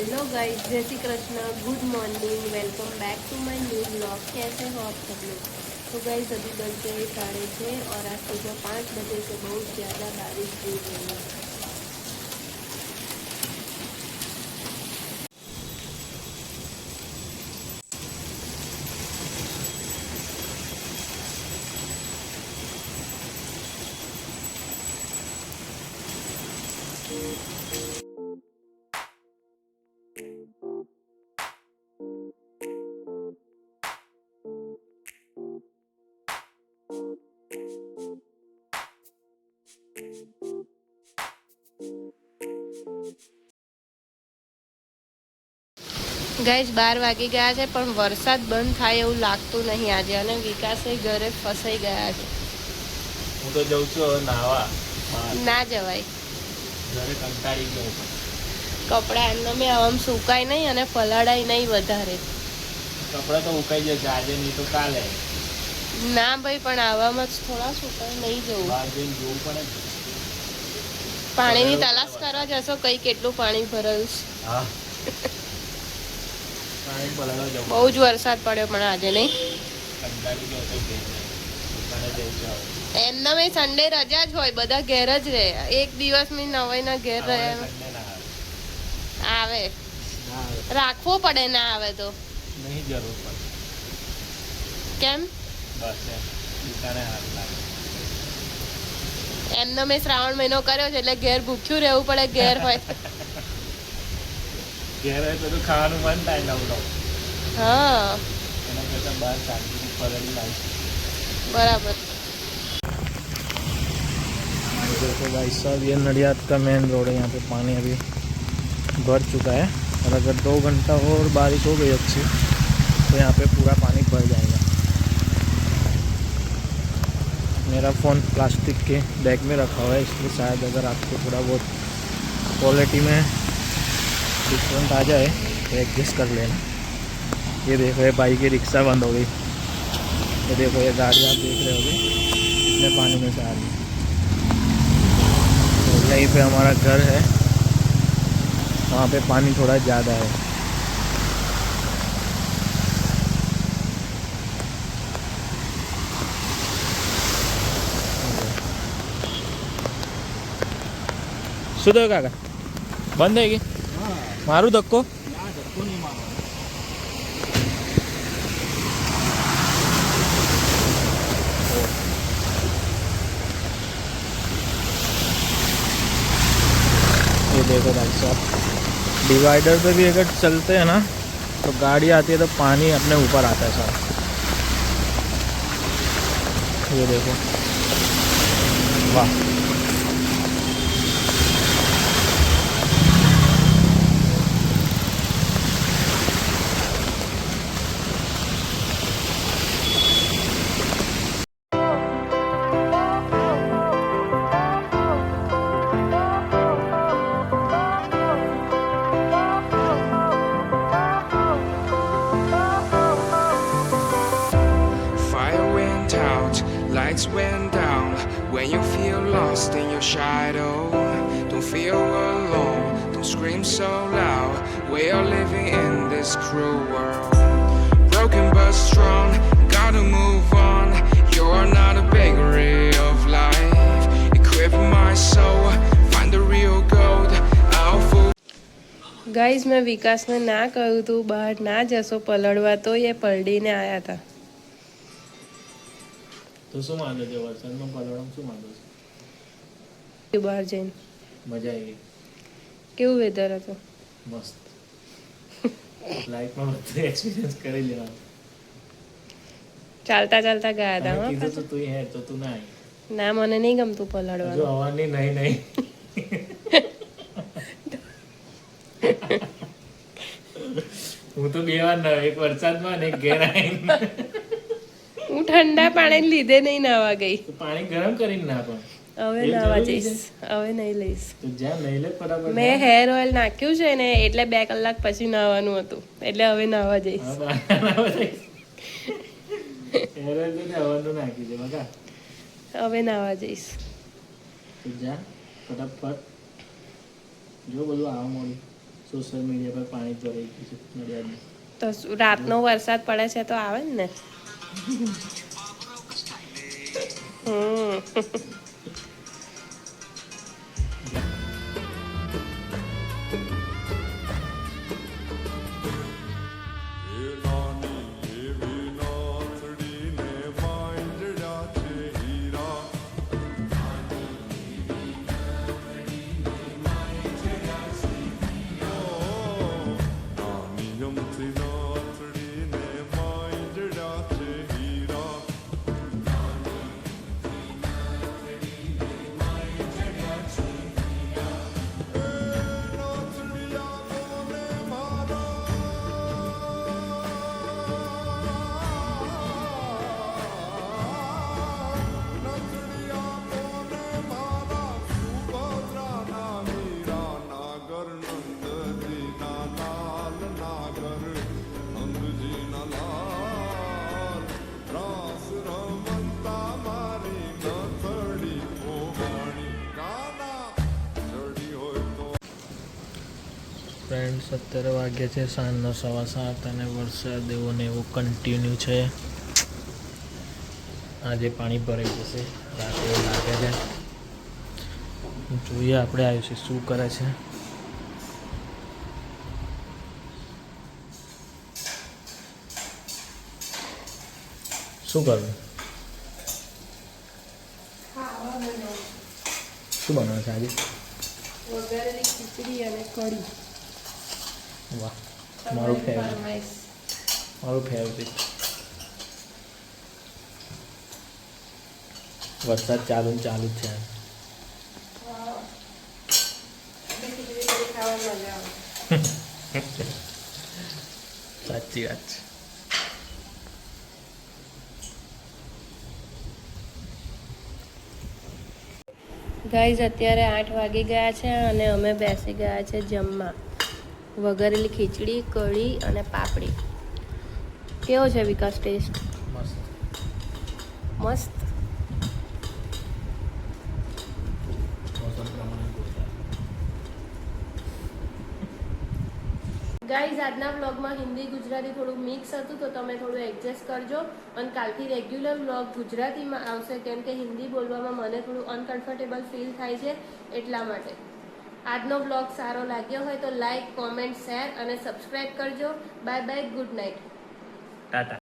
Hello guys जय Shri Krishna good morning welcome back to my new blog कैसे हो आप सब लोग तो गाइस अभी बज गए साढ़े छः और आज सुबह पाँच बजे से बहुत ज़्यादा बारिश गिर रही है ગાઈસ બાર વાગી ગયા છે પણ વરસાદ બંધ થાય એવું લાગતું નહીં આજે અને વિકાસ ઘરે ફસાઈ ગયા છે. હું તો જઉં છું હવે નાવા ના જવાય. ઘરે કંટાળી ગયો. કપડાં એમને મેં આમ સુકાય નહીં અને પલાળાય નહીં વધારે. કપડાં તો ઉકાઈ જશે આજે નહીં તો કાલે. ના ભાઈ પણ આવામાં જ થોડા સુકાય નહીં જવું. બહાર જઈને જોવું પડે પાણીની તલાશ કરવા જશો કઈ કેટલું પાણી ભરાયું છે. હા. બહુ જ વરસાદ પડ્યો પણ આજે નહીં. એમના મેં સન્ડે રજા જ હોય બધા ઘેર જ રહે. એક દિવસ મેં નવાઈના ઘેર ના આવે. રાખવો પડે ના આવે તો. નહીં જરૂર પડે. કેમ? એમનો મેં શ્રાવણ મહિનો કર્યો છે એટલે ઘેર ભૂખ્યું રહેવું પડે ઘેર હોય. ઘેર હોય તો તો ખાવાનું મન થાય નવ નવ હા એના કરતાં બહાર શાંતિથી ફરેલી લાવીશ બરાબર देखो भाई साहब ये नडियाद का मेन रोड है यहाँ पे पानी अभी भर चुका है और अगर दो घंटा और बारिश हो गई अच्छी तो यहाँ पे पूरा पानी भर जाएगा मेरा फ़ोन प्लास्टिक के बैग में रखा हुआ है इसलिए शायद अगर आपको थोड़ा बहुत क्वालिटी में डिस्काउंट आ जाए तो एडजस्ट कर लेना। ये देखो, ये बाइक की रिक्शा बंद हो गई। ये देखो, ये गाड़ी आप देख रहे होगे, इतने पानी में से आ रही है। तो यहीं पे हमारा घर है। वहाँ पे पानी थोड़ा ज़्यादा है। सुधर काका, बंद है कि? મારું ધક્કો ये देखो भाई साहब डिवाइडर पे भी अगर चलते हैं ना तो गाड़ी आती है तो पानी अपने ऊपर आता है सारा ये देखो वाह Shadow, don't feel alone, don't scream so loud. We are living in this cruel world. Broken but strong, gotta move on. You're not a bakery of life. Equip my soul, find the real gold. I'll fool. Guys મેં વિકાસને ના કહ્યું હતું બહાર ના જશો પલળવા તો એ પલડીને આવ્યા હતા તો શું માનો છો વરસાદમાં પલળમ શું માનો છો બહાર જઈને. મજા આવી કેવું વેધર હતું? મસ્ત. લાઈફમાં બધું એક્સપિરિયન્સ કરી લેવાનું. ચાલતા ચાલતા ગયા હતા હો કીધું તો તું હે તો તું ના ના મને નહીં ગમતું હજુ જો આવવાની નહીં નહીં. હું તો બે વાર ના એક વરસાદમાં ને એક ઘેર આવીને. હું ઠંડા પાણી લીધે નહીં નાવા ગઈ. પાણી ગરમ કરીને ના પણ. હવે નાવા જઈશ. હવે નહીં લઈશ. મેં હેર ઓઇલ નાખ્યું છે ને એટલે બે કલાક પછી નાવાનું હતું. એટલે હવે નાવા જઈશ. હવે નાવા જઈશ. જો બધું આવા મળ્યું સોશિયલ મીડિયા પર પાણી ભરાઈ ગયું છે તો રાતનો વરસાદ પડે છે તો આવે ને? હમ. ફ્રેન્ડ્સ અત્યારે વાગે છે સાંજનો સવા સાત અને વરસાદ એવો ને એવો કન્ટિન્યુ છે. આજે પાણી ભરાઈ જશે રાતે એવું લાગે છે. જોઈએ આપણે આયુષ્ય શું કરે છે. શું કરવું શું બનાવે છે આજે? વઘારેલી ખીચડી અને કઢી. વાહ મારું ફેવરિટ મારું ફેવરિટ વરસાદ ચાલુ ચાલુ જ છે. સાચી વાત છે. ગાઈઝ અત્યારે આઠ વાગી ગયા છે અને અમે બેસી ગયા છે જમવા. વઘારેલી ખીચડી કઢી અને પાપડી. કેવો છે વિકાસ ટેસ્ટ? મસ્ત. ગાઈઝ આજના વ્લોગમાં હિન્દી ગુજરાતી થોડું મિક્સ હતું તો તમે થોડું એડજસ્ટ કરજો. અને કાલથી રેગ્યુલર વ્લોગ ગુજરાતીમાં આવશે કેમ કે હિન્દી બોલવામાં મને થોડું અનકમ્ફર્ટેબલ ફીલ થાય છે એટલા માટે. આજનો વ્લોગ સારો લાગ્યો હોય તો લાઈક કોમેન્ટ શેર અને સબસ્ક્રાઈબ કરજો. Bye bye good night tata.